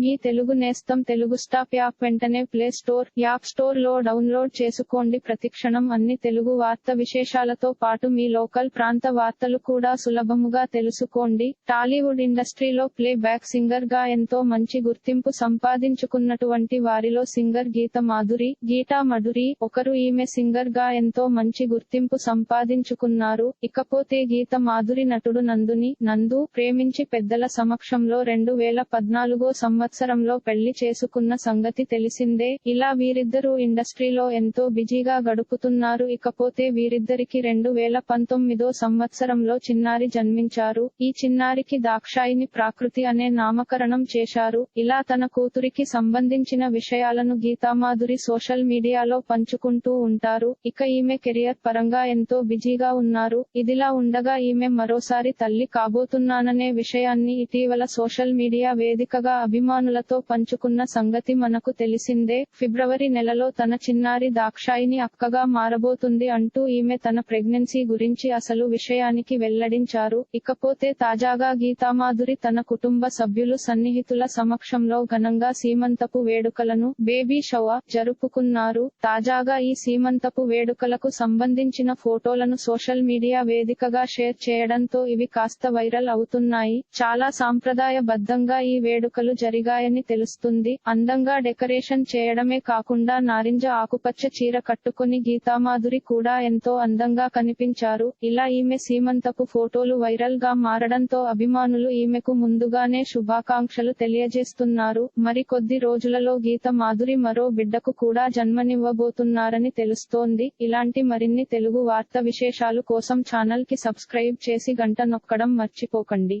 మీ తెలుగు నేస్తం Telugu stop app వెంటనే play store app స్టోర్లో డౌన్లోడ్ చేసుకోండి. ప్రతిక్షణం అన్ని తెలుగు వార్త విశేషాలతో పాటు మీ లోకల్ ప్రాంత వార్తలు కూడా సులభముగా తెలుసుకోండి. టాలీవుడ్ ఇండస్ట్రీలో ప్లే బ్యాక్ సింగర్గా ఎంతో మంచి గుర్తింపు సంపాదించుకున్నటువంటి వారిలో సింగర్ గీత మాధురి గీతా మధురి ఒకరు ఈమె సింగర్గా ఎంతో మంచి గుర్తింపు సంపాదించుకున్నారు. ఇకపోతే గీత మాధురి నటుడు నందుని నందు ప్రేమించి పెద్దల సమక్షంలో రెండు వేల పద్నాలుగో సంవత్సరంలో పెళ్ళి చేసుకున్న సంగతి తెలిసిందే. ఇలా వీరిద్దరూ ఇండస్ట్రీలో ఎంతో బిజీగా గడుపుతున్నారు. ఇకపోతే వీరిద్దరికి రెండు వేల పంతొమ్మిదో సంవత్సరంలో చిన్నారి జన్మించారు. ఈ చిన్నారికి దాక్షాయిని ప్రాకృతి అనే నామకరణం చేశారు. ఇలా తన కూతురికి సంబంధించిన విషయాలను గీతామాధురి సోషల్ మీడియాలో పంచుకుంటూ ఉంటారు. ఇక ఈమె కెరియర్ పరంగా ఎంతో బిజీగా ఉన్నారు. ఇదిలా ఉండగా ఈమె మరోసారి తల్లి కాబోతున్నాననే విషయాన్ని ఇటీవల సోషల్ మీడియా వేదికగా అభిమానులతో పంచుకున్న సంగతి మనకు తెలిసిందే. ఫిబ్రవరి నెలలో తన చిన్నారి దాక్షాయిని అక్కగా మారబోతుంది అంటూ ఈమె తన ప్రెగ్నెన్సీ గురించి అసలు విషయానికి వెల్లడించారు. ఇకపోతే తాజాగా గీతామాధురి తన కుటుంబ సభ్యులు సన్నిహితుల సమక్షంలో ఘనంగా సీమంతపు వేడుకలను బేబీ షవ జరుపుకున్నారు. తాజాగా ఈ సీమంతపు వేడుకలకు సంబంధించిన ఫోటోలను సోషల్ మీడియా వేదికగా షేర్ చేయడంతో ఇవి కాస్త వైరల్ అవుతున్నాయి. చాలా సాంప్రదాయబద్ధంగా ఈ వేడుకలు జరిగాయని తెలుస్తుంది. అందంగా డెకరేషన్ చేయడమే కాకుండా నారింజ ఆకుపచ్చ చీర కట్టుకుని గీతామాధురి కూడా ఎంతో అందంగా కనిపించారు. ఇలా ఈమె సీమంతపు ఫోటోలు వైరల్గా మారడంతో అభిమానులు ఈమెకు ముందుగానే శుభాకాంక్షలు తెలియజేస్తున్నారు. మరి కొద్ది రోజులలో గీత మాధురి మరో బిడ్డకు కూడా జన్మనివ్వబోతున్నారని తెలుస్తోంది. ఇలాంటి మరిన్ని తెలుగు వార్త విశేషాలు కోసం ఛానల్కి సబ్స్క్రైబ్ చేసి గంట నొక్కడం మర్చిపోకండి.